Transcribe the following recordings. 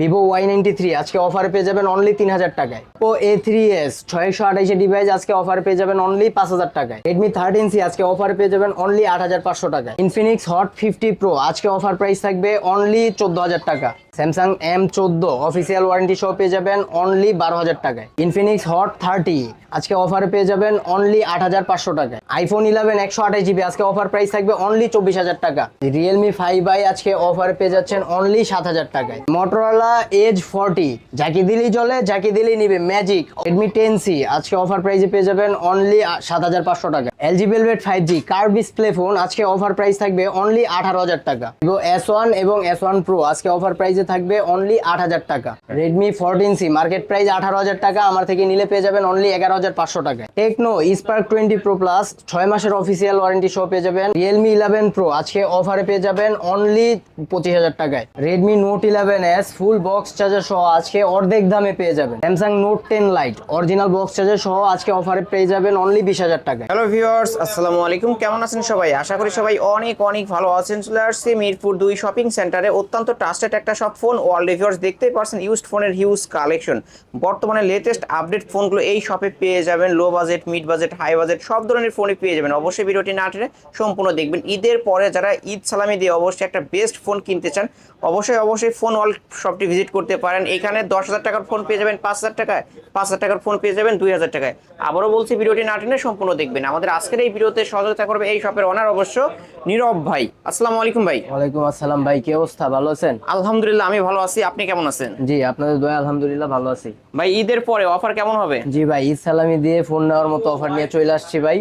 Vivo Y ninety three, আজকে offer পেয়ে যাবেন অনলি তিন হাজার টাকায়। ও এ থ্রি এস ছয়শো আঠাইশে ডিভাইস আজকে অফার পেয়ে যাবেন অনলি পাঁচ হাজার টাকায়। রেডমি থার্টিন সি আজকে অফার পেয়ে যাবেন অনলি আট হাজার পাঁচশো টাকায়। ইনফিনিক্স হট ফিফটি প্রো আজকে অফার প্রাইস থাকবে অনলি চোদ্দ হাজার টাকা। স্যামসাং এম চোদ্দ অফিসিয়াল ওয়ারেন্টি সহ পেয়ে যাবেন অনলি বারো হাজার টাকায়। ইনফিনিক্স হট থার্টি আজকে অফারে পেয়ে যাবেন অনলি আট হাজার পাঁচশো টাকায়। আইফোন ইলেভেন একশো আঠাশ জিবি আজকে অফার প্রাইস থাকবে অনলি চব্বিশ হাজার টাকা। রিয়েলমি ফাইভ আই আজকে অফারে পেয়ে যাচ্ছেন অনলি সাত হাজার টাকায়। মোটরোলা এজ ফর্টি যাকে দিলেই চলে যাকে দিলেই নিবে ম্যাজিক রেডমি টেন সি আজকে অফার প্রাইসে পেয়ে যাবেন অনলি সাত হাজার পাঁচশো টাকা এলজি ভেলভেট ফাইভ জি কার ডিসপ্লে ফোন আজকে অফার প্রাইস থাকবে অনলি আঠারো হাজার টাকা। এস ওয়ান এবং এস ওয়ান প্রো আজকে অফার প্রাইসে থাকবে অনলি আট হাজার টাকা। Redmi fourteen C market price আঠারো হাজার টাকা, আমার থেকে নিলে পেয়ে যাবেন অনলি এগারো হাজার পাঁচশো টাকা Tecno Spark twenty Pro plus ছয় মাসের অফিসিয়াল ওয়ারেন্টি সহ পেয়ে যাবেন। রিয়েলমি ইলেভেন প্রো আজকে অফারে পেয়ে যাবেন অনলি পঁচিশ হাজার টাকায়। Redmi Note eleven S full box charger সহ আজকে অর্ধেক দামে পেয়ে যাবেন। Samsung Note ten Lite original box charger সহ আজকে অফারে পেয়ে যাবেন অনলি বিশ হাজার টাকা হ্যালো ভিউয়ার্স আসসালামু আলাইকুম। কেমন আছেন সবাই? আশা করি সবাই অনেক অনেক ভালো আছেন। চলে আসছি মিরপুর দুই শপিং সেন্টারে অত্যন্ত ট্রাস্টেড একটা সব ফোন ওয়ার্ল্ড ভিউয়ার্স দেখতেই পারছেন ইউজড ফোনের হিউজ কালেকশন বর্তমানে লেটেস্ট আপডেট ফোনগুলো এই শপে পেয়ে যাবেন। Low budget mid budget high budget সব ধরনের ফোনই পেয়ে যাবেন। অবশ্যই ভিডিওটি না টেনে সম্পূর্ণ দেখবেন। ঈদের পরে যারা ঈদ সালামি দিয়ে অবশ্যই একটা বেস্ট ফোন কিনতে চান অবশ্যই অবশ্যই ফোন ওয়ার্ল্ড শপটি ভিজিট করতে পারেন। এখানে দশ হাজার টাকার ফোন পেয়ে যাবেন পাঁচ হাজার টাকায়। পাঁচ হাজার টাকার ফোন পেয়ে যাবেন দুই হাজার টাকায়। আবারও বলছি ভিডিওটি না টেনে সম্পূর্ণ দেখবেন। আমাদের আজকের এই ভিডিওতে সহযোগিতা করবে এই শপের অনার অবশ্য নীরব ভাই। আসসালামু আলাইকুম ভাই। ওয়ালাইকুম আসসালাম ভাই কি অবস্থা? ভালো আছেন? আলহামদুলিল্লাহ আমি ভালো আছি আপনি কেমন আছেন? জি আপনাদের দয়া আলহামদুলিল্লাহ ভালো আছি। ভাই ঈদের পরে অফার কেমন হবে? জি ভাই ঈদ সালামি দিয়ে ফোন নেওয়ার মতো অফার নিয়ে চলে আসছি ভাই।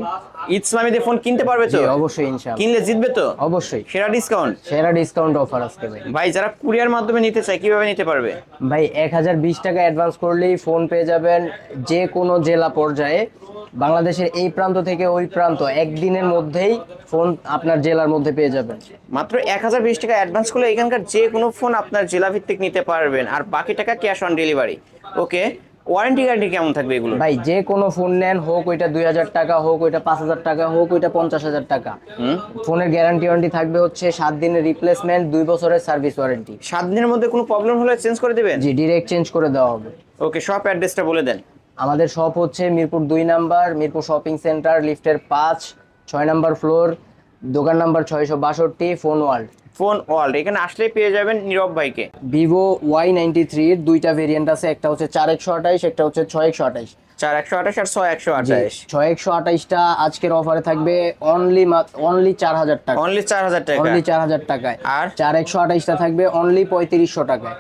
ঈদ সালামিতে ফোন কিনতে পারবে তো? অবশ্যই ইনশাআল্লাহ। কিনলে জিতবে তো? অবশ্যই। সেরা ডিসকাউন্ট সেরা ডিসকাউন্ট অফার আজকে ভাই। ভাই যারা কুরিয়ার মাধ্যমে নিতে চায় কীভাবে নিতে পারবে? ভাই এক হাজার বিশ টাকা অ্যাডভান্স করলেই ফোন পেয়ে যাবেন যে কোনো জেলা পর্যায়ে। বাংলাদেশের এই প্রান্ত থেকে ওই প্রান্ত একদিনের মধ্যেই ফোন আপনার জেলার মধ্যে পেয়ে যাবেন। মাত্র এক হাজার বিশ টাকা অ্যাডভান্স করলে এখানকার যে কোনো ফোন আপনার জেলা ভিত্তিক নিতে পারবেন। আর বাকি টাকা cash on delivery okay warranty guarantee কেমন থাকবে এগুলো ভাই যে কোনো ফোন নেন হোক ওইটা দুই হাজার টাকা হোক ওইটা পাঁচ হাজার টাকা হোক ওইটা পঞ্চাশ হাজার টাকা। ফোনের গ্যারান্টি ওয়ারেন্টি থাকবে হচ্ছে সাত দিনের রিপ্লেসমেন্ট দুই বছরের সার্ভিস ওয়ারেন্টি সাত দিনের মধ্যে কোনো প্রবলেম হলে চেঞ্জ করে দেবেন? জি ডিরেক্ট চেঞ্জ করে দেওয়া হবে। ওকে সব অ্যাড্রেসটা বলে দেন। আমাদের শপ হচ্ছে মিরপুর দুই নাম্বার মিরপুর শপিং সেন্টার লিফটের পাঁচ ছয় নাম্বার ফ্লোর দোকান নাম্বার ছয়শো বাষট্টি ফোন ওয়ার্ল্ড ফোন ওয়ার্ল্ড এখানে আসলে পেয়ে যাবেন নীরব ভাইকে। ভিভো ওয়াই নাইনটি থ্রির দুইটা ভেরিয়েন্ট আছে একটা হচ্ছে চার একশো আঠাইশ একটা হচ্ছে ছয় একশো আঠাইশ চার একশো আঠাশ আর ছয় একশো আঠাশ। ছয় একশো আঠাইশটা আজকের অফারে থাকবে অনলি অনলি চার হাজার টাকা। অনলি চার হাজার টাকা। অনলি চার হাজার টাকায়। আর? চার একশো আঠাইশটা থাকবে অনলি পঁয়ত্রিশশো টাকায়।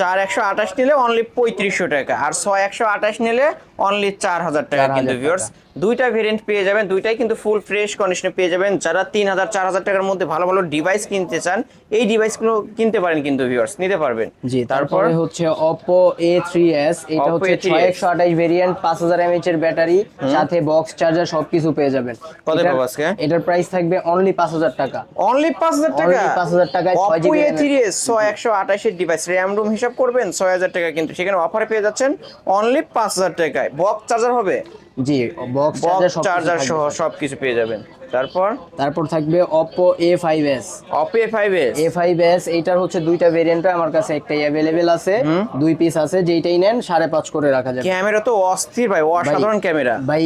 চার একশো আঠাশ নিলে অনলি পঁয়ত্রিশশো টাকা। আর ছয় একশো আঠাশ নিলে অনলি চার হাজার টাকা কিন্তু ভিউয়ার্স দুইটা ভেরিয়েন্ট পেয়ে যাবেন দুইটাই কিন্তু ফুল ফ্রেশ কন্ডিশনে পেয়ে যাবেন। যারা তিন হাজার চার হাজার টাকার মধ্যে ভালো ভালো ডিভাইস কিনতে চান এই ডিভাইসগুলো কিনতে পারেন কিন্তু ভিউয়ার্স নিতে পারবেন। জি তারপর? হচ্ছে Oppo A3s এটা হচ্ছে A3s 6128 ভেরিয়েন্ট 5000 mAh এর ব্যাটারি সাথে বক্স চার্জার সবকিছু পেয়ে যাবেন। কত এটার- পাবো আজকে? এটার প্রাইস থাকবে অনলি 5000 টাকা। অনলি পাঁচ হাজার টাকা? পাঁচ 5,000 টাকায় 6 Oppo A3s ছয় একশো আঠাশের ডিভাইস র্যাম রুম হিসাব করবেন ছয় হাজার টাকা কিন্তু। সেখানে অফারে পেয়ে যাচ্ছেন অনলি পাঁচ হাজার টাকায়। বক্স চার্জার হবে? জি বক্স চার্জার বক্স সব চার্জার সহ সবকিছু পেয়ে যাবেন তারপর তারপর থাকবে Oppo A5s Oppo A five S A5s এইটার হচ্ছে দুইটা ভেরিয়েন্ট আমার কাছে একটাই अवेलेबल আছে দুই পিস আছে যেইটাই নেন 5.5 করে রাখা যাবে ক্যামেরা তো অস্থির ভাই অসাধারণ ক্যামেরা ভাই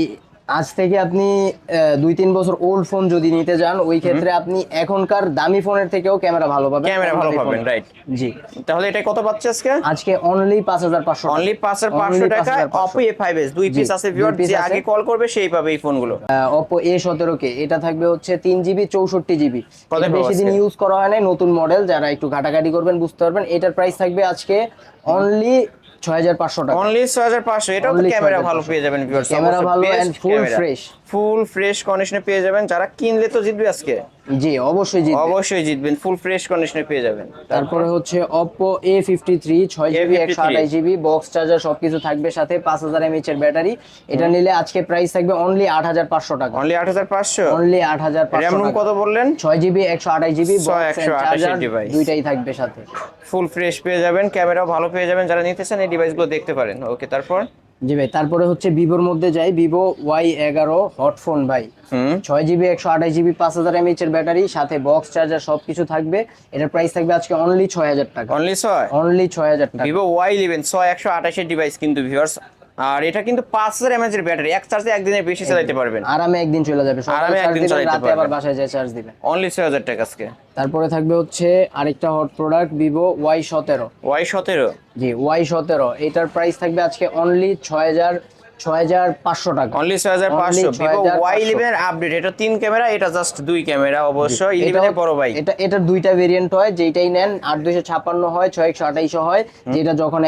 আজ থেকে আপনি দুই তিন বছর ওল্ড ফোন যদি নিতে যান ওই ক্ষেত্রে আপনি এখনকার দামি ফোনের থেকেও ক্যামেরা ভালো পাবেন। ক্যামেরা ভালো পাবেন রাইট জি। তাহলে এটা কত পাচ্ছে আজকে? আজকে অনলি পাঁচ হাজার পাঁচশো অনলি পাঁচ হাজার পাঁচশো টাকা অপো এ ফাইভ এস দুই পিস আছে ভিউয়ার যে আগে কল করবে সেই পাবে এই ফোনগুলো সতেরো কে এটা থাকবে হচ্ছে তিন জিবি চৌষট্টি জিবি কত পাবো বেশি দিন ইউজ করা হয় নাই নতুন মডেল যারা একটু ঘাটাঘাটি করবেন বুঝতে পারবেন এটার প্রাইস থাকবে আজকে অনলি ছয় হাজার পাঁচশো টাকা। অনলি ছয় হাজার পাঁচশো। এটাও তো ক্যামেরা ভালো পেয়ে যাবেন ভিউয়ার্স ক্যামেরা ভালো and full fresh। Full fresh কন্ডিশনে পেয়ে যাবেন। যারা কিনলে তো জিতবে আজকে। জি অবশ্যই জি অবশ্যই জিতবেন ফুল ফ্রেশ কন্ডিশনে পেয়ে যাবেন। তারপরে হচ্ছে Oppo A53 ছয় জিবি A53 একশো আঠাশ জিবি বক্স চার্জার সবকিছু থাকবে সাথে পাঁচ হাজার এমএইচ এর ব্যাটারি এটা নিলে আজকে প্রাইস থাকবে অনলি আট হাজার পাঁচশো টাকা। অনলি আট হাজার পাঁচশো? অনলি আট হাজার র্যাম রুম কত বললেন? ছয় জিবি একশো আঠাশ জিবি ছয় একশো আঠাশ চার্জার। দুইটাই থাকবে সাথে। ফুল ফ্রেশ পেয়ে যাবেন ক্যামেরাও ভালো পেয়ে যাবেন। যারা নিতে চান এই ডিভাইসগুলো দেখতে পারেন। ওকে তারপর? জি ভাই তারপরে হচ্ছে ভিভোর মধ্যে যাই ভিভো ওয়াই এগারো হট ফোন ভাই। ছয় জিবি একশো আঠাশ জিবি পাঁচ হাজার এমএইচ এর ব্যাটারি সাথে বক্স চার্জার সবকিছু থাকবে। এটার প্রাইস থাকবে আজকে অনলি ছয় হাজার টাকা। অনলি ছয়? অনলি ছয় হাজার টাকা। ভিভো ওয়াই ইলেভেন ছয় একশো আঠাশের ডিভাইস কিন্তু ভিউয়ার্স আর এটা কিন্তু পাঁচ হাজার এমএচ এর ব্যাটারি এক চার্জে একদিনের বেশি চালাতে পারবেন। আরামে একদিন চলে যাবে। আরামে একদিন চালাতে রাতে আবার বাসায় যায় চার্জ দিবেন। অনলি ছয় হাজার টাকা আজকে। তারপরে থাকবে হচ্ছে আরেকটা হট প্রোডাক্ট ভিভো ওয়াই সতেরো। ওয়াই সতেরো? জি ওয়াই সতেরো। এটার প্রাইস থাকবে আজকে অনলি ছয় হাজার হাজার ছয় হাজার পাঁচশো টাকা। অনলি ছয় হাজার পাঁচশো। Only Vivo 6500 Y eleven update এটা তিন ক্যামেরা এটা জাস্ট দুই ক্যামেরা অবশ্য। ইলেভেনের বড় ভাই। এটা এটা দুইটা ভেরিয়েন্ট হয় যেটাই নেন আট দুইশো ছাপ্পান্ন হয় ছয় একশো আঠাইশ হয়। যেটা যখন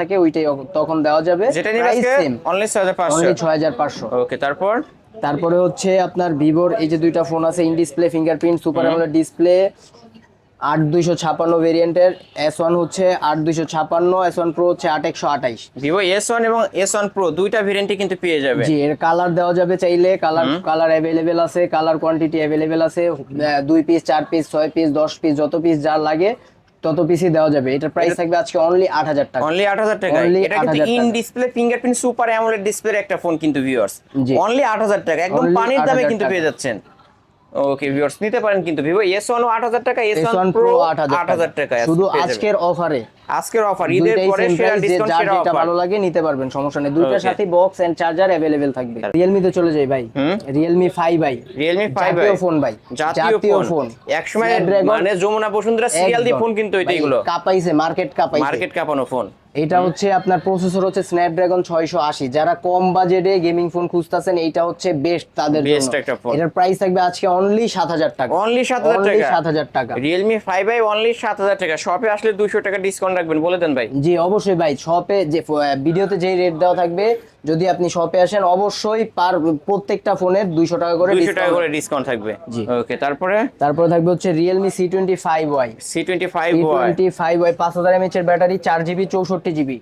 থাকে ওইটাই তখন দেওয়া যাবে। যেটা অনলি অনলি ওকে তারপর? তারপরে হচ্ছে আপনার ভিভোর এই যে দুইটা ফোন আছে in display fingerprint super AMOLED display আট দুইশো ছাপান্ন ভেরিয়েন্টের এস ওয়ান হচ্ছে আট দুইশো ছাপান্ন এস ওয়ান প্রো হচ্ছে আট একশো আঠাইশ। ভিভো এস ওয়ান এবং এস ওয়ান প্রো দুইটা ভেরিয়েন্টে কিন্তু পেয়ে যাবে। জি এর কালার দেওয়া যাবে চাইলে কালার কালার অ্যাভেলেবেল আছে কালার কোয়ান্টিটি অ্যাভেলেবেল আছে দুই পিস চার পিস ছয় পিস দশ পিস যত পিস যার লাগে তত পিসই দেওয়া যাবে। এটার প্রাইস থাকবে আজকে অনলি আট হাজার টাকা। অনলি আট হাজার টাকা Only এটা কিন্তু 8,000 in. Display fingerprint super AMOLED display একটা ফোন কিন্তু ভিউয়ার্স। অনলি আট হাজার টাকা। একদম পানির দামে 8,000 কিন্তু। পেয়ে যাচ্ছেন। ওকে ভিউয়ার্স নিতে পারেন কিন্তু ভিভো এস ওয়ান আট হাজার টাকা এস ওয়ান প্রো আট হাজার টাকা। শুধু আজকের অফারে আজকের অফার ঈদের পরে সেরা ডিসকাউন্ট সেরা যেটা অফার ভালো লাগে নিতে পারবেন সমস্যা নেই। দুইটার. সাথে বক্স এন্ড চার্জার অ্যাভেলেবেল থাকবে। রিয়েলমি তে চলে যাই ভাই। রিয়েলমি ফাইভ ভাই রিয়েলমি ফাইভ জাতীয় ফোন ভাই। জাতীয় ফোন এক সময় মানে যমুনা বসুন্ধরা সিরিয়াল দিয়ে ফোন কিন্তু এটা এগুলো। কাপাইছে মার্কেট কাপাইছে। মার্কেট কাপানো ফোন এটা হচ্ছে আপনার প্রসেসর হচ্ছে স্ন্যাপড্রাগন ছয়শো আশি। যারা কম বাজেটে গেমিং ফোন খুঁজতাছেন এটা হচ্ছে বেস্ট তাদের জন্য। বেস্ট একটা ফোন এটার প্রাইস থাকবে আজকে অনলি সাত হাজার টাকা। অনলি সাত হাজার অনলি টাকা। সাত হাজার টাকা। রিয়েলমি ফাইভ আই অনলি সাত হাজার টাকা। শপে আসলে 200 টাকা ডিসকাউন্ট রাখবেন বলে দেন ভাই। জি অবশ্যই ভাই। শপে যে ভিডিওতে যেই রেট দেওয়া থাকবে যদি আপনি শপে আসেন অবশ্যই পার প্রত্যেকটা ফোনের দুইশো টাকা করে দুশো টাকা করে ডিসকাউন্ট থাকবে। জি। ওকে তারপরে? তারপরে থাকবে হচ্ছে Realme C twenty five Y C twenty five twenty five Y পাঁচ হাজার এমএচ এর ব্যাটারি চার জিবি চৌষট্টি জিবি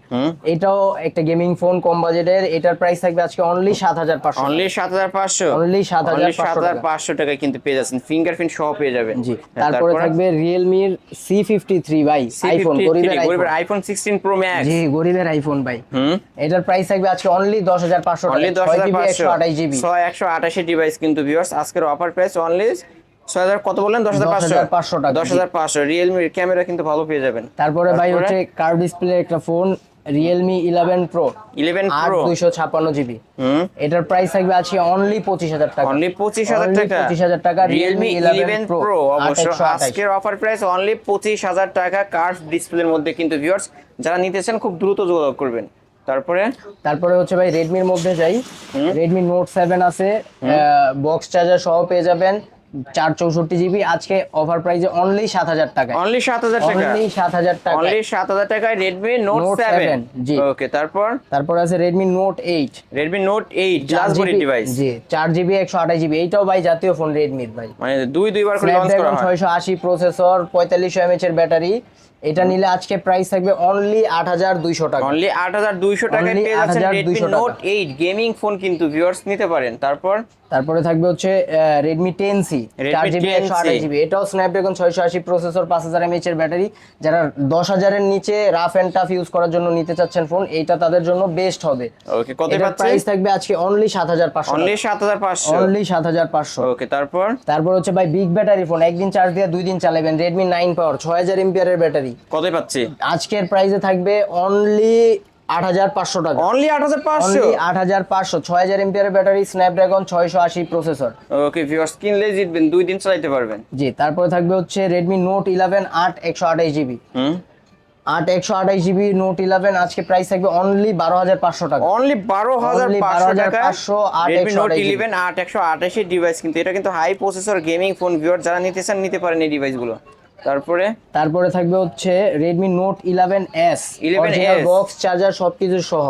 এটাও একটা গেমিং ফোন কম বাজেটের এটার প্রাইস থাকবে আজকে অনলি সাত হাজার পাঁচশো অনলি সাত হাজার পাঁচশো? 7,500 সাত হাজার টাকা। পাঁচশো টাকায় কিন্তু পেয়ে যাচ্ছেন। ফিঙ্গারপ্রিন্ট সহ পেয়ে যাবেন। জি। হ্যাঁ, তারপরে থাকবে রিয়েলমির সি ফিফটি থ্রি ভাই আইফোন গরিবের আইফোন সিক্সটিন প্রো ম্যাক্স জি গরিবের আইফোন ভাই। হুম। এটার প্রাইস থাকবে আজকে অনলি দশ হাজার পাঁচশো অনলি দশ হাজার জিবি পাঁচশো। একশো আঠাশ জিবি ছয় একশো আঠাশি ডিভাইস কিন্তু ভিউয়ার্স আজকের অফার প্রাইস অনলি ছয় হাজার কত বললেন? দশ হাজার পাঁচশো? 10,500 টাকা, দশ হাজার পাঁচশো। রিয়েলমির ক্যামেরা কিন্তু ভালো পেয়ে যাবেন। তারপরে ভাই হচ্ছে কার ডিসপ্লে একটা phone Realme eleven Pro eleven আট প্রো দুইশো ছাপ্পান্ন জিবি হুম। এটার প্রাইস থাকবে আজকে অনলি পঁচিশ হাজার টাকা। অনলি পঁচিশ হাজার Only টাকা। 25,000 টাকা, রিয়েলমি Realme ইলেভেন 11 Pro, অবশ্য আজকের অফার প্রাইস অনলি পঁচিশ হাজার টাকা কার্ভ ডিসপ্লের মধ্যে কিন্তু ভিউয়ার্স যারা নিতে চান খুব দ্রুত যোগাযোগ করবেন। তারপরে? তারপরে হচ্ছে ভাই রেডমির মধ্যে যাই। রেডমি নোট সেভেন আছে। বক্স চার্জার সহ পেয়ে যাবেন চার চৌষট্টি জিবি আজকে অফার প্রাইসে অনলি সাত হাজার টাকা অনলি সাত হাজার টাকা? অনলি সাত হাজার টাকা অনলি সাত হাজার টাকায় রেডমি নোট Note সেভেন 7, জি। ওকে তারপর? তারপর আছে Redmi Note eight Redmi Note eight glass body device জি চার জিবি একশো আঠাশ জিবি এইটাও ভাই জাতীয় ফোন রেডমির ভাই। মানে দুই দুইবার করে লঞ্চ করা হয়। ছয়শো আশি প্রসেসর পঁয়তাল্লিশশো এমএচ এর ব্যাটারি এটা নিলে আজকে প্রাইস থাকবে অনলি আট হাজার দুইশো টাকা। অনলি আট হাজার দুইশো টাকায় Only পেয়ে যাচ্ছেন 8,200 টাকা। নোট এইট গেমিং ফোন কিন্তু ভিউয়ার্স নিতে পারেন। তারপর? তারপরে থাকবে হচ্ছে Redmi চার জিবি 10C একশো আঠাশ জিবি এটাও স্ন্যাপড্রাগন ছয়শো আশি প্রসেসর পাঁচ হাজার এমএচ এর ব্যাটারি যারা দশ হাজারের নিচে রাফ অ্যান্ড টাফ ইউজ করার জন্য নিতে চাচ্ছেন ফোন এইটা তাদের জন্য বেস্ট হবে। ওকে কত পাচ্ছেন প্রাইস থাকবে আজকে অনলি সাত হাজার পাঁচশো অনলি সাত হাজার পাঁচশো। অনলি সাত হাজার পাঁচশো। ওকে তারপর? তারপর হচ্ছে ভাই বিগ ব্যাটারি ফোন একদিন চার্জ দিয়ে দুই দিন চালাবেন। রেডমি নাইন পাওয়ার ছয় হাজার এমপিয়ারের ব্যাটারি কত পাচ্ছি? আজকের প্রাইসে থাকবে অনলি আট হাজার পাঁচশো টাকা। অনলি আট হাজার পাঁচশো? আট হাজার পাঁচশো। ছয় হাজার এমপিয়ারের ব্যাটারি স্ন্যাপড্রাগন ছয়শো আশি প্রসেসর ওকে ভিউয়ার্স কিনলে জিতবেন দুই দিন চালাতে পারবেন। জি তারপরে থাকবে হচ্ছে রেডমি নোট ইলেভেন আট একশো আঠাশ জিবি হুম? আট একশো আঠাশ জিবি নোট ইলেভেন আজকে প্রাইস থাকবে অনলি বারো হাজার পাঁচশো টাকা। অনলি বারো হাজার পাঁচশো 12,500, টাকা। 8 রেডমি নোট ইলেভেন আট একশো আঠাশি ডিভাইস কিন্তু এটা কিন্তু high processor gaming phone viewer যারা নিতে চান নিতে পারেন এই ডিভাইসগুলো তারপরে? তারপরে থাকবে হচ্ছে Redmi note eleven S 11S box charger সবকিছু সহ।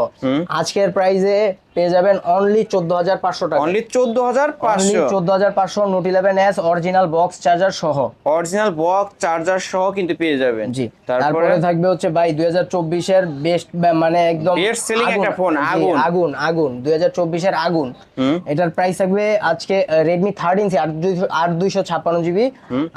আজকের প্রাইসে পেয়ে যাবেন অনলি চোদ্দ হাজার পাঁচশো টাকা। অনলি চোদ্দ হাজার অনলি চোদ্দ হাজার পাঁচশো note eleven S original box charger সহ। অরিজিনাল বক্স চার্জার সহ কিন্তু পেয়ে যাবেন। জি তারপরে থাকবে হচ্ছে ভাই দুই হাজার চব্বিশের বেস্ট মানে একদম selling আগুন, একটা জি, আগুন। আগুন আগুন দুই হাজার চব্বিশের আগুন। এটার প্রাইস থাকবে আজকে রেডমি থার্ড ইঞ্চি আট দুইশো আট দুইশো ছাপ্পান্ন জিবি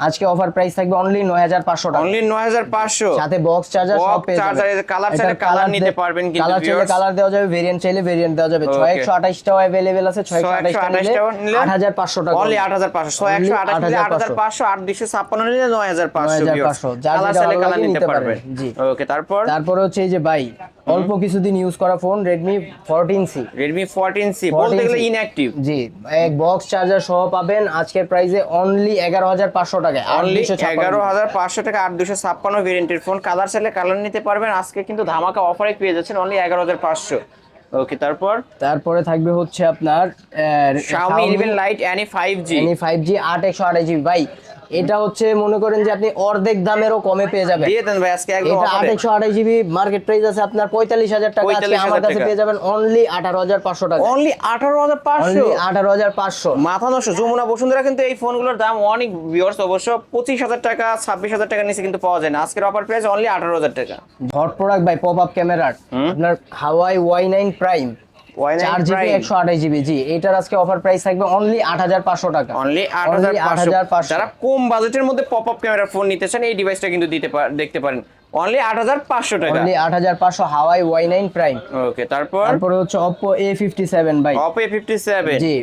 আজকে অফার প্রাইস থাকবে অনলি নয় হাজার পাঁচশো টাকা। অনলি নয় হাজার পাঁচশো। সাথে বক্স চার্জার সব পেয়ে এর colour চাইলে colour নিতে পারবেন কিন্তু কালার চাইলে কালার দেওয়া যাবে ভেরিয়েন্ট চাইলে ভেরিয়েন্ট দেওয়া যাবে। ছয় Okay. একশো আঠাশটাও অ্যাভেলেবেল আছে ছয় একশো একশো আঠাশটা নিলে আঠাশটাও নিলে আট হাজার পাঁচশো টাকা অনলি আট হাজার পাঁচশো। ছয় একশো Only আঠাশ নিলে আট হাজার 8,500 পাঁচশো আট দুইশো ছাপ্পান্ন নিলে নয় হাজার পাঁচশো 9,500 যার কালার নিতে পারবেন। জি। ওকে তারপর? তারপরে হচ্ছে এই যে ভাই অল্প কিছুদিন ইউজ করা phone Redmi fourteen C Redmi fourteen C বলতে গেলে ইনঅ্যাক্টিভ জি এক বক্স চার্জার সহ পাবেন আজকের প্রাইসে অনলি এগারো হাজার পাঁচশো টাকায় অনলি 8,256 এগারো হাজার পাঁচশো টাকা আট দুশো ছাপ্পান্ন ভেরিয়েন্টের ফোন কালার চাইলে কালার নিতে পারবেন। আজকে কিন্তু ধামাকা অফারে পেয়ে যাচ্ছেন অনলি এগারো হাজার পাঁচশো। ওকে তারপর? তারপরে থাকবে হচ্ছে আপনার Xiaomi 11 Lite Any 5G five G আট একশো আঠাশ জিবি ভাই এটা হচ্ছে মনে করেন যে আপনি অর্ধেক দামেরও কমে পেয়ে যাবেন। দিয়ে দেন ভাই আজকে একদম এটা আট অফারে একশো আঠাশ জিবি মার্কেট প্রাইস আছে আপনার পঁয়তাল্লিশ হাজার টাকা আজকে 45,000 আমার কাছে পেয়ে যাবেন অনলি আঠারো হাজার পাঁচশো টাকা। অনলি আঠারো হাজার পাঁচশো? অনলি আঠারো হাজার পাঁচশো। মাথা নষ্ট। যমুনা বসুন্ধরা কিন্তু এই ফোনগুলোর দাম অনেক ভিউয়ার্স অবশ্য পঁচিশ হাজার টাকা ছাব্বিশ হাজার টাকার নিচে কিন্তু পাওয়া যায় না। আজকের অফার প্রাইস অনলি আঠারো হাজার টাকা। Hot product by pop up ক্যামেরার আপনার হাওয়াই ওয়াই নাইন প্রাইম চার জিবি একশো আঠাশ জিবি জি এটার আজকে অফার প্রাইস থাকবে অনলি আট হাজার পাঁচশো টাকা। অনলি আট Only হাজার পাঁচশো। যারা কম বাজেটের মধ্যে পপ আপ ক্যামেরা ফোন নিতে চান এই ডিভাইসটা কিন্তু দিতে দেখতে পারেন। অনলি আট হাজার পাঁচশো টাকা। অনলি আট হাজার পাঁচশো Huawei Y nine prime okay তারপর? তারপরে হচ্ছে ফিফটি সেভেন ভাই। অপো ফিফটি সেভেন জি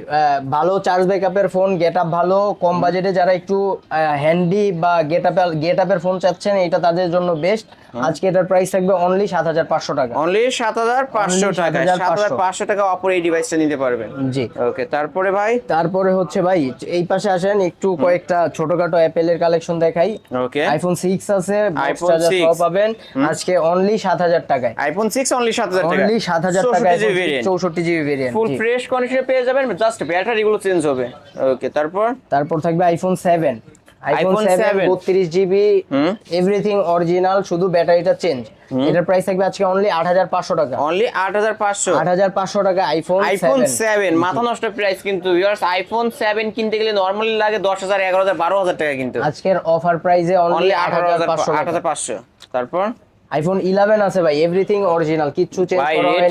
ভালো চার্জ ব্যাকআপের ফোন গেট আপ ভালো কম বাজেটে যারা একটু হ্যান্ডি বা গেট আপ গেট আপের ফোন চাচ্ছেন এটা তাদের জন্য বেস্ট আজকে এটার প্রাইস থাকবে অনলি সাত হাজার পাঁচশো টাকা। অনলি সাত হাজার পাঁচশো Only টাকা 7,500 পাঁচশো। টাকা অপর এই ডিভাইসটা নিতে পারবেন। জি। ওকে তারপরে ভাই? তারপরে হচ্ছে ভাই এই পাশে আসেন একটু কয়েকটা ছোটখাটো অ্যাপেলের কালেকশন দেখাই। ওকে আইফোন সিক্স আছে iPhone চার্জার 6 সহ পাবেন আজকে অনলি সাত হাজার টাকায়। আইফোন সিক্স অনলি সাত হাজার অনলি সাত হাজার টাকায় চৌষট্টি জিবি ভেরিয়েন্ট ফুল ফ্রেশ কন্ডিশনে পেয়ে যাবেন জাস্ট ব্যাটারিগুলো চেঞ্জ হবে। ওকে তারপর? তারপর থাকবে iPhone seven iPhone 7 32 GB everything original শুধু ব্যাটারিটা চেঞ্জ এটার প্রাইস থাকবে আজকে অনলি 8500 টাকা। অনলি 8500 8500 টাকা আইফোন আইফোন সেভেন মাথা নষ্ট প্রাইস কিন্তু। ভিউয়ার্স আইফোন সেভেন কিনতে গেলে নরমালি লাগে দশ হাজার এগারো হাজার বারো হাজার টাকা কিন্তু। আজকের অফার প্রাইসে অনলি 8500 8500 তারপর আইফোন ইলেভেন আছে ভাই এভরিথিং অরিজিনাল কিচ্ছু চেঞ্জ করা হয়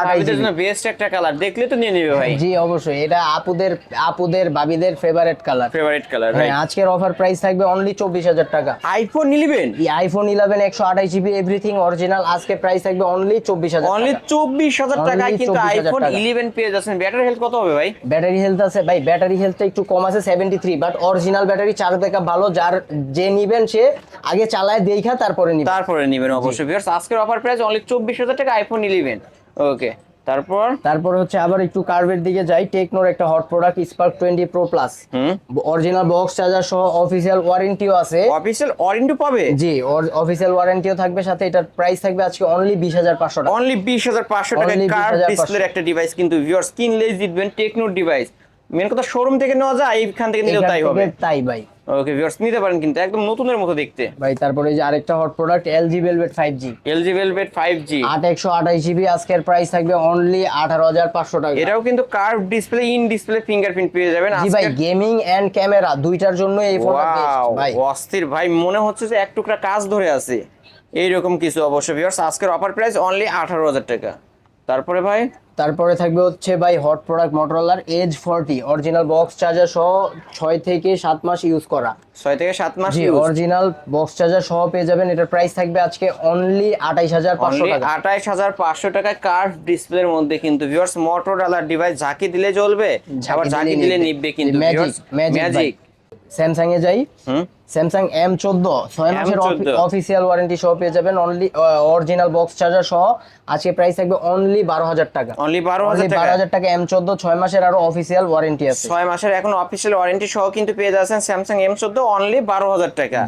আঠাশ জিবি জন্য বেস্ট একটা কালার দেখলে তো নিয়ে নেবে ভাই। জি অবশ্যই এটা আপুদের আপুদের ভাবিদের ফেভারিট কালার ফেভারিট কালার হ্যাঁ আজকের অফার প্রাইস থাকবে অনলি চব্বিশ হাজার টাকা। আইফোন নিলিবেন এই আইফোন ইলেভেন একশো আঠাশ জিবি এভরিথিং অরিজিনাল আজকে প্রাইস থাকবে অনলি চব্বিশ হাজার অনলি চব্বিশ হাজার Only টাকায় কিন্তু আইফোন টাকা। ইলেভেন পেয়ে যাচ্ছেন। ব্যাটারি হেলথ কত হবে ভাই? ব্যাটারি হেলথ আছে ভাই ব্যাটারি হেলথটা একটু কম আছে seventy three but original battery charge backup ভালো যার যে নিবেন সে আগে চালায় দেখা তারপরে নিবেন তারপরে নিবেন অবশ্যই ভিউয়ার্স আজকের অফার প্রাইস অনলি চব্বিশ হাজার টাকা আইফোন ইলেভেন ওকে তারপর? তারপর হচ্ছে আবার একটু কার্ভের দিকে যাই। টেকনোর একটা hot product spark twenty pro plus original box charger সহ অফিসিয়াল ওয়ারেন্টিও আছে। অফিসিয়াল ওয়ারেন্টি পাবে? জি অফিসিয়াল ওয়ারেন্টিও থাকবে। সাথে এটার প্রাইস থাকবে আজকে অনলি বিশ হাজার পাঁচশো টাকা। অনলি বিশ হাজার পাঁচশো টাকা Only কার 20,500 ডিসপ্লের একটা ডিভাইস কিন্তু ভিউয়ার্স কিনলেই জিতবেন টেকনোর ডিভাইস মেন কথা শোরুম থেকে নেওয়া যায় এইখান থেকে নিলেও তাই হবে। তাই ভাই। ওকে ভিউয়ার্স নিতে পারেন কিন্তু একদম নতুনের মতো দেখতে। ভাই তারপরে যে আরেকটা hot product LG velvet LG velvet five G আট একশো আঠাশ জিবি আজকের প্রাইস থাকবে অনলি আঠারো হাজার পাঁচশো টাকা। এটাও কিন্তু curve display in display fingerprint পেয়ে যাবেন। জি ভাই গেমিং এন্ড ক্যামেরা দুইটার জন্য এই ফোনটা ওয়াও ভাই। অস্থির। ভাই মনে হচ্ছে যে এক টুকরা কাজ ধরে আছে। এইরকম কিছু অবশ্য ভিউয়ার্স আজকের অফার প্রাইস অনলি আঠারো হাজার টাকা। তারপরে ভাই? তারপরে থাকবে হচ্ছে ভাই hot product মোটরোলার Edge forty original box charger সহ ছয় থেকে সাত মাস ইউজ করা। ছয় থেকে সাত মাস অরিজিনাল বক্স চার্জার সহ পেয়ে যাবেন। এটার প্রাইস থাকবে আজকে অনলি আঠাইশ হাজার পাঁচশো টাকা। আঠাইশ হাজার পাঁচশো টাকায় কার্ভ ডিসপ্লের মধ্যে কিন্তু ভিউয়ার্স মোটরোলার ডিভাইস ঝাঁকি দিলে চলবে আবার ঝাঁকি দিলে নিববে কিন্তু ম্যাজিক ম্যাজিক স্যামসাং এ যাই স্যামসাং এম চোদ্দ ছয় মাসের M14? অফিসিয়াল ওয়ারেন্টি সহ পেয়ে যাবেন। অনলি অরিজিনাল বক্স চার্জার সহ। আজকে প্রাইস থাকবে অনলি বারো হাজার টাকা। অনলি বারো হাজার বারো হাজার টাকা এম চোদ্দ ছয় মাসের আরও অফিসিয়াল ওয়ারেন্টি আছে। ছয় মাসের এখন অফিসিয়াল ওয়ারেন্টি সহ কিন্তু পেয়ে যাচ্ছেন স্যামসাং এম চোদ্দ অনলি বারো হাজার টাকা।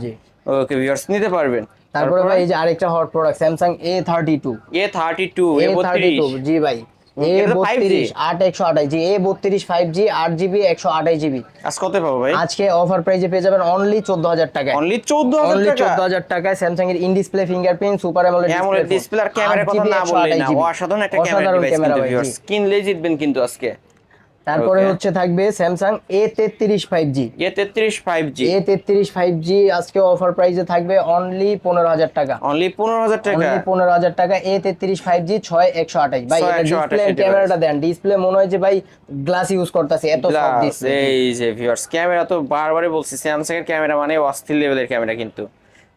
ওকে ভিউয়ার্স নিতে পারবেন। তারপরে ভাই এই যে আরেকটা hot product Samsung A thirty two A thirty two A thirty two G ভাই। এ এটা তো 5G বত্রিশ আট একশো আঠাশ জি এ বত্রিশ ফাইভ জি আট জিবি একশো আঠাশ জিবি আজ কত পাবো ভাই? আজকে অফার প্রাইজে পেয়ে যাবেন অনলি চোদ্দ হাজার টাকায়। অনলি চোদ্দ অনলি চোদ্দ হাজার টাকায় স্যামসাং এর in display fingerprint super AMOLED display আর ক্যামেরার কথা না বললেই না। অসাধারণ একটা ক্যামেরা ডিভাইস। কিনলেই জিতবেন কিন্তু আজকে। তারপরে হচ্ছে থাকবে স্যামসাং এ তেত্রিশ ফাইভ জি এ তেত্রিশ ফাইভ জি এ তেত্রিশ ফাইভ জি আজকে অফার প্রাইসে থাকবে অনলি পনেরো হাজার টাকা। অনলি পনেরো হাজার টাকা। অনলি পনেরো হাজার টাকা এ তেত্রিশ ফাইভ জি ছয় একশো আঠাশ। ভাই 6128 ডিসপ্লে ক্যামেরাটা দেন। ডিসপ্লে মনে হয় যে ভাই গ্লাস ইউজ করতেছে এত সফট ডিসপ্লে এই যে ভিউয়ার্স ক্যামেরা তো বারবারই বলছি স্যামসাং এর ক্যামেরা মানে অস্থির লেভেলের ক্যামেরা কিন্তু।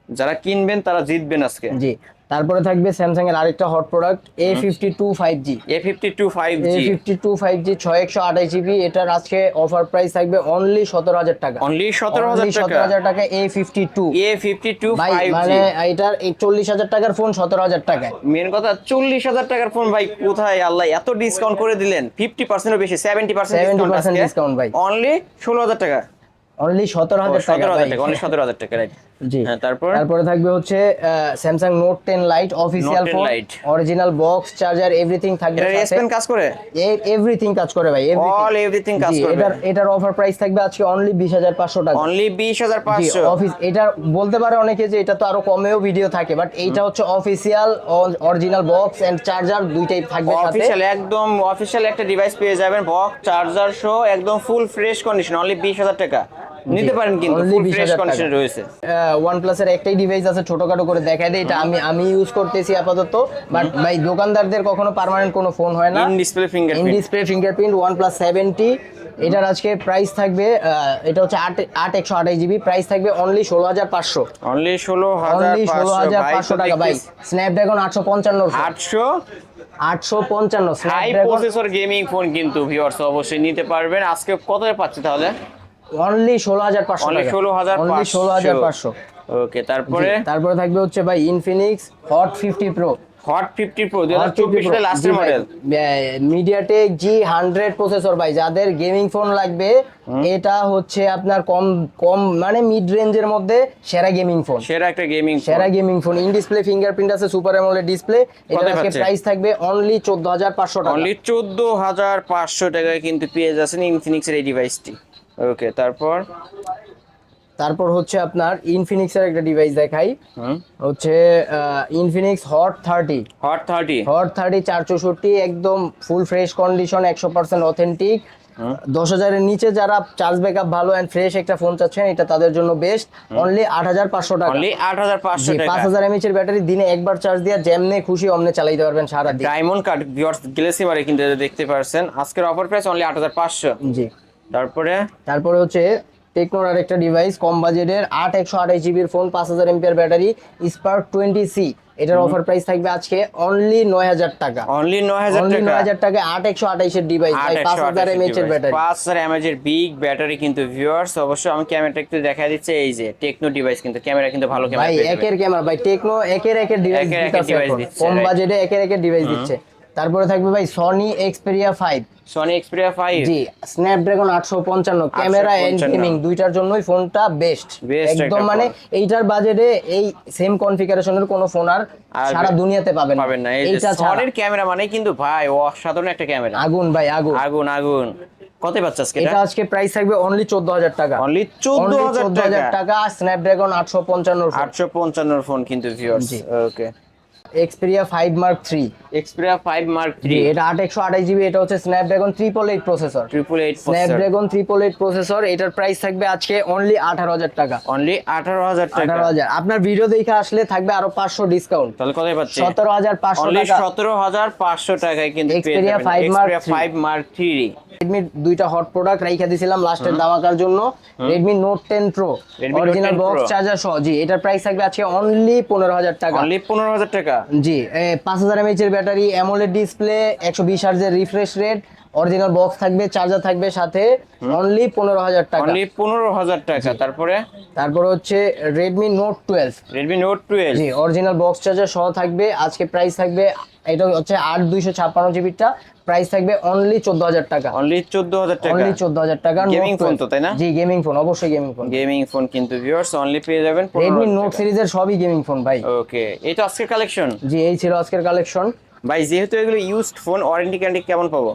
যারা কিনবেন তারা জিতবেন আজকে। জি। তারপরে থাকবে স্যামসাং এর আরেকটা hot product A fifty two five G A fifty two five G fifty two five G ছয় একশো আঠাশ জিবি এটার আজকে অফার প্রাইস থাকবে অনলি সতেরো হাজার টাকা। অনলি সতেরো হাজার টাকা। 17,000 টাকা A fifty two A fifty two মানে এটার চল্লিশ হাজার টাকার ফোন সতেরো হাজার টাকায় মেন কথা চল্লিশ হাজার টাকার ফোন ভাই কোথায় আল্লাহ এত ডিসকাউন্ট করে দিলেন। ফিফটি পার্সেন্ট বেশি সেভেন্টি পার্সেন্ট 70% discount ভাই। অনলি ষোলো হাজার টাকা। অনলি সতেরো হাজার টাকা অনলি সতেরো হাজার টাকা রাইট জি। হ্যাঁ তারপর? তারপরে থাকবে হচ্ছে Samsung note ten lite official Note 10 ফোন। অরিজিনাল বক্স চার্জার এভরিথিং থাকবে এটা এস পেন কাজ করে? এভরিথিং কাজ করে ভাই অল এভরিথিং কাজ জি, করবে। এটার এটার অফার প্রাইস থাকবে আজকে অনলি বিশ হাজার পাঁচশো টাকা। অনলি বিশ হাজার জি পাঁচশো অফিস এটা বলতে পারে অনেকে যে এটা তো আরও কমেও ভিডিও থাকে বাট এইটা হচ্ছে official original box and charger দুইটাই থাকবে সাথে। অফিসিয়াল একদম অফিসিয়াল একটা ডিভাইস পেয়ে যাবেন বক্স চার্জার সহ একদম ফুল ফ্রেশ কন্ডিশন অনলি বিশ হাজার টাকা। নিতে পারেন কিন্তু ফুল ফ্রেশ। কন্ডিশনে রয়েছে। ওয়ান প্লাসের একটাই ডিভাইস আছে ছোটখাটো করে দেখায় দেয় এটা আমি আমি ইউজ করতেছি আপাতত। বাট ভাই দোকানদারদের কখনো পার্মানেন্ট কোনো ফোন হয় না। In display in display fingerprint plus seventy এটার আজকে প্রাইস থাকবে এটা হচ্ছে আট আট একশো আঠাশ জিবি প্রাইস থাকবে অনলি ষোলো হাজার পাঁচশো। অনলি ষোলো অনলি ষোলো হাজার পাঁচশো টাকা ভাই। স্ন্যাপড্রাগন আটশো পঞ্চান্ন আটশো? আটশো পঞ্চান্ন হাই প্রসেসর গেমিং ফোন কিন্তু ভিউয়ার্স অবশ্যই নিতে পারবেন। আজকে কত পাচ্ছি তাহলে? অনলি ষোলো হাজার পাঁচশো ষোলো হাজার ষোলো হাজার পাঁচশো। ওকে তারপরে? তারপরে থাকবে হচ্ছে ভাই Infinix hot fifty pro hot fifty pro দুই হাজার চব্বিশ লাস্টের model MediaTek G hundred processor ভাই যাদের গেমিং ফোন লাগবে এটা হচ্ছে আপনার কম কম মানে মিড রেঞ্জের মধ্যে সেরা গেমিং ফোন সেরা একটা গেমিং সেরা gaming phone in display fingerprint আছে সুপার অ্যামোলেড ডিসপ্লে এটা আজকে প্রাইস থাকবে অনলি চোদ্দ হাজার পাঁচশো টাকা। অনলি চোদ্দ হাজার পাঁচশো টাকায় কিন্তু পেয়ে যাচ্ছেন ইনফিনিক্সের এই ডিভাইসটি ওকে তারপর? তারপর হচ্ছে আপনার ইনফিনিক্স এর একটা ডিভাইস দেখাই। হচ্ছে Infinix hot thirty hot thirty hot thirty চার চৌষট্টি একদম ফুল ফ্রেশ কন্ডিশন একশো পার্সেন্ট অথেন্টিক দশ হাজারের নিচে যারা চার্জ ব্যাকআপ ভালো অ্যান্ড ফ্রেশ একটা ফোন চাচ্ছেন এটা তাদের জন্য বেস্ট অনলি আট হাজার পাঁচশো টাকা। অনলি আট হাজার পাঁচশো পাঁচ হাজার এমএচ এর ব্যাটারি দিনে একবার চার্জ দিয়ে যেমনে খুশি অমনে চালাইতে পারবেন সারা ডায়মন্ড কার্ড গ্লেসি বারে কিন্তু দেখতে পারছেন। আজকের অফার প্রাইস অনলি আট হাজার পাঁচশো। জি। তারপরে? তারপরে হচ্ছে টেকনোর আরেকটা ডিভাইস কম বাজেটের আট একশো আঠাশ জিবির ফোন পাঁচ হাজার এমপিআর ব্যাটারি স্পার্ক টোয়েন্টি সি এটার অফার প্রাইস থাকবে আজকে অনলি নয় হাজার টাকা। অনলি নয় হাজার টাকা? নয় হাজার টাকা আট একশো আঠাইশের ডিভাইস পাঁচ হাজার এমএচ এর ব্যাটারি পাঁচ হাজার এমএচ এর বিগ ব্যাটারি কিন্তু ভিউয়ার্স অবশ্যই আমি ক্যামেরাটা একটু দেখা দিচ্ছে এই যে টেকনো ডিভাইস কিন্তু ক্যামেরা কিন্তু ভালো ক্যামেরা ভাই একের ক্যামেরা ভাই টেকনো একের একের ডিভাইস দিচ্ছে, কম বাজেটে একের একের ডিভাইস দিচ্ছে। তারপরে থাকবে ভাই Sony Xperia five Sony Xperia five G Snapdragon আটশো পঞ্চান্ন ক্যামেরা এন্ড গেমিং দুইটার জন্যই ফোনটা বেস্ট একদম মানে এইটার বাজেটে এই সেম কনফিগারেশনের কোনো ফোন আর সারা দুনিয়াতে পাবেন পাবেন না। এইটা সনির ক্যামেরা মানে কিন্তু ভাই অসাধারণ একটা ক্যামেরা আগুন ভাই আগুন। আগুন আগুন। কত পাচ্ছে আজকে এটা? আজকে প্রাইস থাকবে অনলি চোদ্দ হাজার টাকা। অনলি চোদ্দ Only হাজার 14,000 টাকা স্ন্যাপড্রাগন আটশো পঞ্চান্ন আটশো পঞ্চান্নর ফোন কিন্তু viewers. Okay Xperia five mark three Xperia five mark three এটা আট একশো আঠাশ জিবি এটা হচ্ছে Snapdragon triple eight processor triple eight Snapdragon triple eight processor এটার প্রাইস থাকবে আজকে অনলি আঠারো হাজার টাকা। অনলি আঠারো হাজার টাকা। হাজার। আপনার ভিডিও দেখে আসলে থাকবে আরও পাঁচশো ডিসকাউন্ট তাহলে কত পাচ্ছে? সতেরো হাজার পাঁচশো সতেরো হাজার পাঁচশো টাকায় কিন্তু পেয়ে Xperia যাবেন 5 Mark Xperia 3 5 Mark 3 রেডমি দুইটা হট প্রোডাক্ট রাইখা দিছিলাম লাস্টের দামাকার জন্য। Redmi note ten pro Redmi Note original 10 box. Charger সহ। জি এটার প্রাইস থাকবে আজকে অনলি পনেরো হাজার টাকা। অনলি পনেরো হাজার টাকা। জি পাঁচ হাজার এমএইচ এর ব্যাটারি অ্যামোলেড ডিসপ্লে একশো বিশ হার্জের রিফ্রেশ রেট অরিজিনাল বক্স থাকবে চার্জার থাকবে সাথে অনলি পনেরো হাজার টাকা। অনলি পনেরো হাজার টাকা তারপরে? তারপর হচ্ছে Redmi note twelve Redmi note twelve G original box charger সহ থাকবে আজকে প্রাইস থাকবে এটা হচ্ছে আট দুইশো ছাপ্পান্ন জিবিটা প্রাইস থাকবে অনলি চোদ্দ হাজার টাকা। অনলি চোদ্দ হাজার টাকা? অনলি চোদ্দ হাজার টাকা Gaming phone তো, তাই না? জি গেমিং ফোন অবশ্যই গেমিং ফোন গেমিং ফোন কিন্তু ভিউয়ার্স অনলি পেয়ে যাবেন রেডমি নোট সিরিজের সবই গেমিং ফোন ভাই। ওকে এটা আজকের কালেকশন জি এই ছিল আজকের কালেকশন ভাই যেহেতু এগুলো ইউজড ফোন ওয়ারেন্টি গ্যারান্টি কেমন পাবো?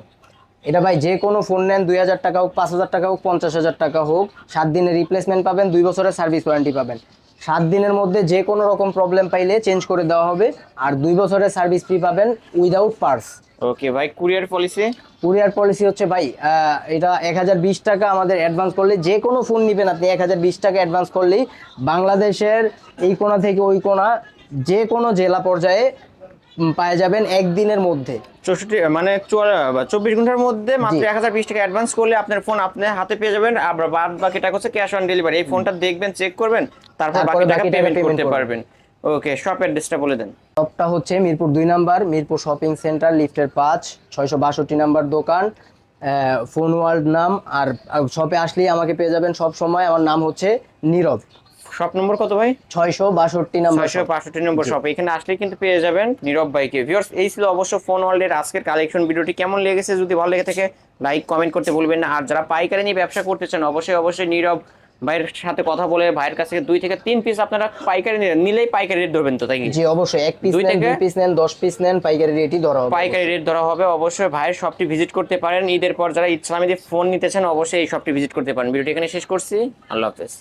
এটা ভাই যে কোনো ফোন নেন দুই হাজার টাকা হোক পাঁচ হাজার টাকা হোক পঞ্চাশ হাজার টাকা হোক সাত দিনের রিপ্লেসমেন্ট পাবেন দুই বছরের সার্ভিস ওয়ারেন্টি পাবেন। সাত দিনের মধ্যে যে কোনো রকম প্রবলেম পাইলে চেঞ্জ করে দেওয়া হবে। আর দুই বছরের সার্ভিস ফ্রি পাবেন উইদাউট পার্স ওকে ভাই কুরিয়ার পলিসি কুরিয়ার পলিসি হচ্ছে ভাই এটা এক হাজার বিশ টাকা আমাদের অ্যাডভান্স করলে যে কোনো ফোন নেবেন আপনি এক হাজার বিশ টাকা অ্যাডভান্স করলেই বাংলাদেশের এই কোণা থেকে ওই কোণা যে কোনো জেলা পর্যায়ে পাওয়া যাবেন একদিনের মধ্যে। চৌষট্টি মানে চব্বিশ ঘণ্টার মধ্যে মাত্র। এক হাজার বিশ টাকা অ্যাডভান্স করলে আপনার ফোন আপনার হাতে পেয়ে যাবেন। আবার বাদ বাকি টাকা হচ্ছে ক্যাশ অন ডেলিভারি এই ফোনটা দেখবেন চেক করবেন তারপর বাকি টাকা পেমেন্ট করতে পারবেন। ওকে শপ অ্যাড্রেসটা বলে দেন। শপটা হচ্ছে মিরপুর দুই নাম্বার মিরপুর শপিং সেন্টার লিফটের পাঁচ ছয়শো বাষট্টি নাম্বার দোকান ফোন ওয়ার্ল্ড নাম আর শপে আসলেই আমাকে পেয়ে যাবেন সব সময়। আমার নাম হচ্ছে নীরব। শপ নম্বর কত ভাই? ছয়শো বাষট্টি নাম্বার ছয়শো পাঁচষট্টি নম্বর শপ এখানে আসলে কিন্তু পেয়ে যাবেন নীরব ভাইকে। ভিউয়ার্স এই ছিল অবশ্য ফোন ওয়ার্ল্ডের আজকের কালেকশন ভিডিওটি কেমন লেগেছে যদি ভালো লেগে থাকে লাইক কমেন্ট করতে ভুলবেন না। আর যারা পাইকারি নিয়ে ব্যবসা করতে চান অবশ্যই অবশ্যই নীরব ভাইয়ের সাথে কথা বলে ভাইয়ের কাছ থেকে দুই থেকে তিন পিস আপনারা পাইকারি নিলেই পাইকারি রেট ধরবেন তো তাই কি? জি অবশ্যই। এক পিস দুই নেন থেকে? দুই পিস নেন দশ পিস নেন পাইকারি রেটই ধরা হবে। পাইকারি রেট ধরা হবে। অবশ্যই ভাইয়ের শপটি ভিজিট করতে পারেন। ঈদের পর যারা ইসলামীদের ফোন নিতে চান অবশ্যই এই শপটি ভিজিট করতে পারেন। ভিডিওটি এখানে শেষ করছি। আল্লাহ হাফেজ।